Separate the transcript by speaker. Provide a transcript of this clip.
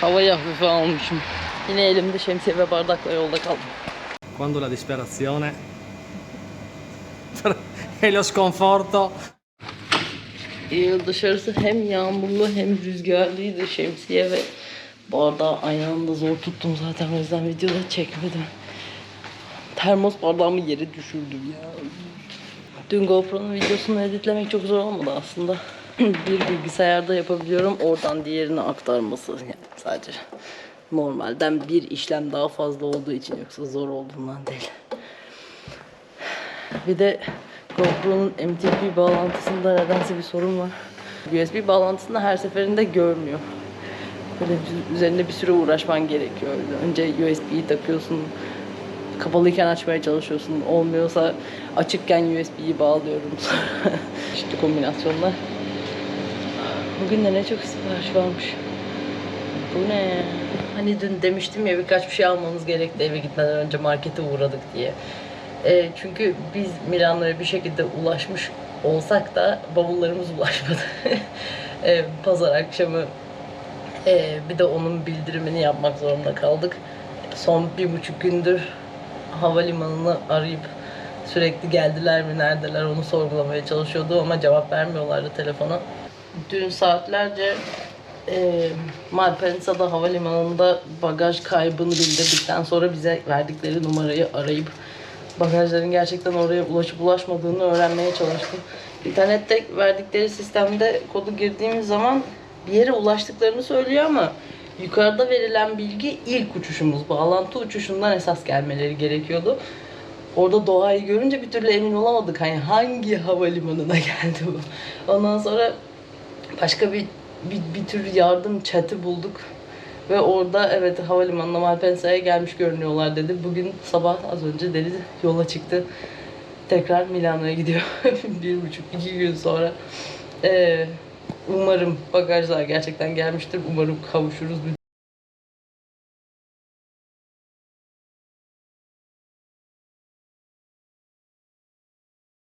Speaker 1: Havayı hafife almışım. Yine elimde şemsiye ve bardakla yolda kaldım.
Speaker 2: Quando la disperazione e lo sconforto
Speaker 1: dışarısı hem yağmurlu hem rüzgarlıydı şemsiye ve bardağı aynı anda zor tuttum zaten o yüzden videoda çekmedim. Termos bardağımı yere düşürdüm ya. Dün GoPro'nun videosunu editlemek çok zor olmadı aslında. bir bilgisayarda yapabiliyorum oradan diğerine aktarması yani sadece normalden bir işlem daha fazla olduğu için yoksa zor olduğundan değil. Bir de GoPro'nun MTP bağlantısında nedense bir sorun var. USB bağlantısında her seferinde görmüyor. Böyle üzerinde bir süre uğraşman gerekiyor. Önce USB'yi takıyorsun, kapalıyken açmaya çalışıyorsun. Olmuyorsa açıkken USB'yi bağlıyorum. işte kombinasyonlar. Bugün de ne çok sipariş varmış. Bu ne? Hani dün demiştim ya birkaç bir şey almamız gerekti eve gitmeden önce markete uğradık diye. E, çünkü biz Milano'ya bir şekilde ulaşmış olsak da bavullarımız ulaşmadı. e, pazar akşamı e, bir de onun bildirimini yapmak zorunda kaldık. Son bir buçuk gündür havalimanını arayıp sürekli geldiler mi neredeler onu sorgulamaya çalışıyordu ama cevap vermiyorlardı telefona. Dün saatlerce e, Malpensa'da havalimanında bagaj kaybını bildirdikten sonra bize verdikleri numarayı arayıp bagajların gerçekten oraya ulaşıp ulaşmadığını öğrenmeye çalıştım. İnternette verdikleri sistemde kodu girdiğimiz zaman bir yere ulaştıklarını söylüyor ama yukarıda verilen bilgi ilk uçuşumuz. Bağlantı uçuşundan esas gelmeleri gerekiyordu. Orada doğayı görünce bir türlü emin olamadık. Hani hangi havalimanına geldi bu? Ondan sonra başka bir, bir, bir tür yardım chat'i bulduk. Ve orada evet havalimanına Malpensa'ya gelmiş görünüyorlar dedi. Bugün sabah az önce Deniz yola çıktı. Tekrar Milano'ya gidiyor. bir buçuk iki gün sonra. Ee, umarım bagajlar gerçekten gelmiştir. Umarım kavuşuruz.